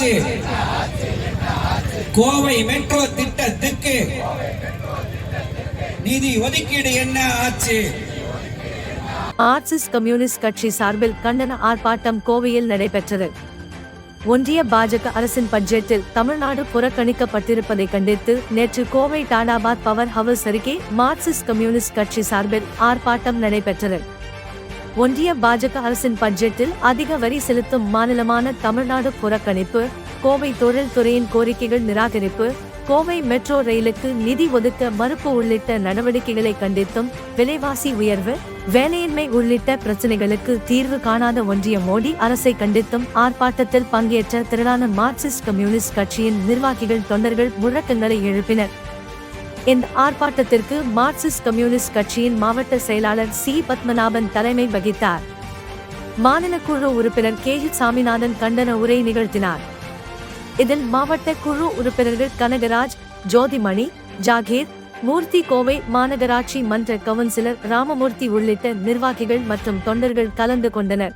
ஆச்சு கோவை மெட்ரோ திட்டத்துக்கு நிதி ஒதுக்கீடு என்ன ஆச்சு? மார்க்சிஸ்ட் கம்யூனிஸ்ட் கட்சி சார்பில் கண்டன ஆர்ப்பாட்டம் கோவையில் நடைபெற்றது. ஒன்றிய பாஜக அரசின் பட்ஜெட்டில் தமிழ்நாடு புறக்கணிக்கப்பட்டிருப்பதை கண்டித்து நேற்று கோவை டாடாபாத் பவர் ஹவுஸ் அருகே மார்க்சிஸ்ட் கம்யூனிஸ்ட் கட்சி சார்பில் ஆர்ப்பாட்டம் நடைபெற்றது. ஒன்றிய பாஜக அரசின் பட்ஜெட்டில் அதிக வரி செலுத்தும் மாநிலமான தமிழ்நாடு புறக்கணிப்பு கோவை தொழில்துறையின் கோரிக்கைகள் நிராகரிப்பு கோவை மெட்ரோ ரயிலுக்கு நிதி ஒதுக்க மறுப்பு உள்ளிட்ட நடவடிக்கைகளை கண்டித்தும் விலைவாசி உயர்வு வேலையின்மை உள்ளிட்ட பிரச்சனைகளுக்கு தீர்வு காணாத ஒன்றிய மோடி அரசை கண்டித்தும் ஆர்ப்பாட்டத்தில் பங்கேற்ற திரளான மார்க்சிஸ்ட் கம்யூனிஸ்ட் கட்சியின் நிர்வாகிகள் தொண்டர்கள் முழக்கங்களை எழுப்பினர். இந்த ஆர்ப்பாட்டத்திற்கு மார்க்சிஸ்ட் கம்யூனிஸ்ட் கட்சியின் மாவட்ட செயலாளர் சி. பத்மநாபன் தலைமை வகித்தார். மாநில குழு உறுப்பினர் கே. ஹெச் சாமிநாதன் கண்டன உரை நிகழ்த்தினார். இதில் மாவட்ட குழு உறுப்பினர்கள் கனகராஜ் ஜோதிமணி ஜாகீர் மூர்த்தி கோவை மாநகராட்சி மன்ற கவுன்சிலர் ராமமூர்த்தி உள்ளிட்ட நிர்வாகிகள் மற்றும் தொண்டர்கள் கலந்து கொண்டனர்.